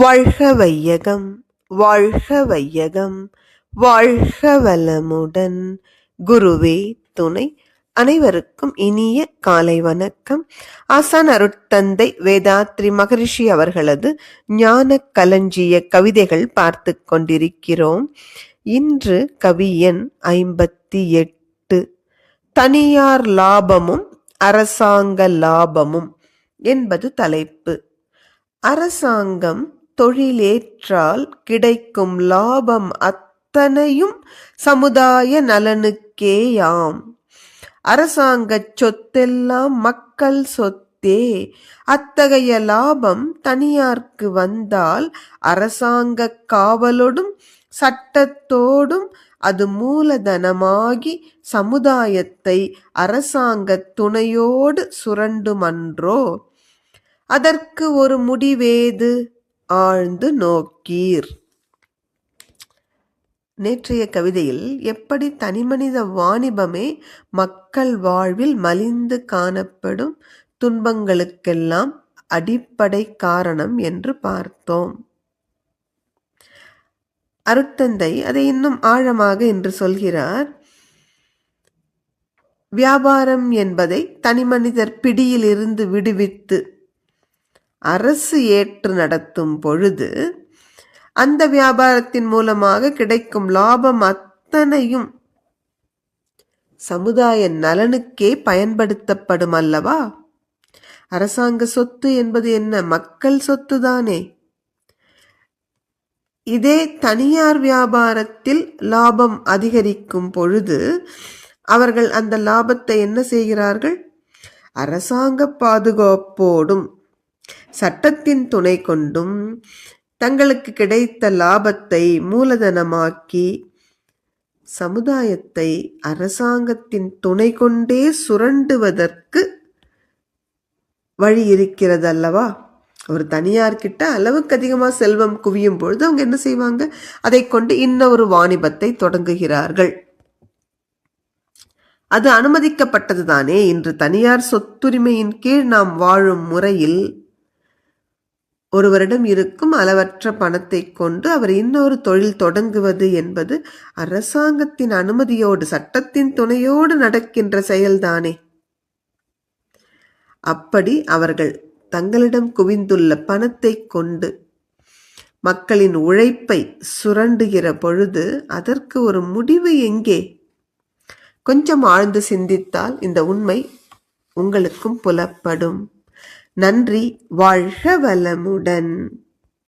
வாழ்க வையகம் வாழ்க வையகம் வாழ்க வளமுடன். குருவே துணை அனைவருக்கும் இனிய காலை வணக்கம். ஆசான் அருட்தந்தை வேதாத்ரி மகரிஷி அவர்களது ஞான களஞ்சிய கவிதைகள் பார்த்து கொண்டிருக்கிறோம். இன்று கவியன் ஐம்பத்தி எட்டு. தனியார் லாபமும் அரசாங்க லாபமும் என்பது தலைப்பு. அரசாங்கம் தொழிலேற்றால் கிடைக்கும் லாபம் அத்தனையும் சமுதாய நலனுக்கேயாம். அரசாங்கச் சொத்தெல்லாம் மக்கள் சொத்தே. அத்தகைய லாபம் தனியார்க்கு வந்தால் அரசாங்க காவலோடும் சட்டத்தோடும் அது மூலதனமாகி சமுதாயத்தை அரசாங்க துணையோடு சுரண்டுமன்றோ? அதற்கு ஒரு முடிவேது? ஆழ்ந்து நோக்கீர். நேற்றைய கவிதையில் எப்படி தனிமனித வாணிபமே மக்கள் வாழ்வில் மலிந்து காணப்படும் துன்பங்களுக்கெல்லாம் அடிப்படை காரணம் என்று பார்த்தோம். அருட்தந்தை அதை இன்னும் ஆழமாக என்று சொல்கிறார். வியாபாரம் என்பதை தனிமனிதர் பிடியிலிருந்து விடுவித்து அரசு ஏற்று நடத்தும் பொழுது அந்த வியாபாரத்தின் மூலமாக கிடைக்கும் லாபம் அத்தனையும் சமுதாய நலனுக்கே பயன்படுத்தப்படும் அல்லவா? அரசாங்க சொத்து என்பது என்ன? மக்கள் சொத்து தானே இதே தனியார் வியாபாரத்தில் லாபம் அதிகரிக்கும் பொழுது அவர்கள் அந்த லாபத்தை என்ன செய்கிறார்கள்? அரசாங்க பாதுகாப்போடும் சட்டத்தின் துணை கொண்டும் தங்களுக்கு கிடைத்த லாபத்தை மூலதனமாக்கி சமுதாயத்தை அரசாங்கத்தின் துணை கொண்டே சுரண்டுவதற்கு வழி இருக்கிறது அல்லவா ஒரு தனியார்கிட்ட அளவுக்கு அதிகமாக செல்வம் குவியும் பொழுது அவங்க என்ன செய்வாங்க? அதை கொண்டு இன்னொரு வாணிபத்தை தொடங்குகிறார்கள். அது அனுமதிக்கப்பட்டது தானே இன்று தனியார் சொத்துரிமையின் கீழ் நாம் வாழும் முறையில் ஒருவரிடம் இருக்கும் அளவற்ற பணத்தை கொண்டு அவர் இன்னொரு தொழில் தொடங்குவது என்பது அரசாங்கத்தின் அனுமதியோடு சட்டத்தின் துணையோடு நடக்கின்ற செயல்தானே. அப்படி அவர்கள் தங்களிடம் குவிந்துள்ள பணத்தை கொண்டு மக்களின் உழைப்பை சுரண்டுகிற பொழுது அதற்கு ஒரு முடிவு எங்கே? கொஞ்சம் ஆழ்ந்து சிந்தித்தால் இந்த உண்மை உங்களுக்கும் புலப்படும். நன்றி வாழ்க வளமுடன்.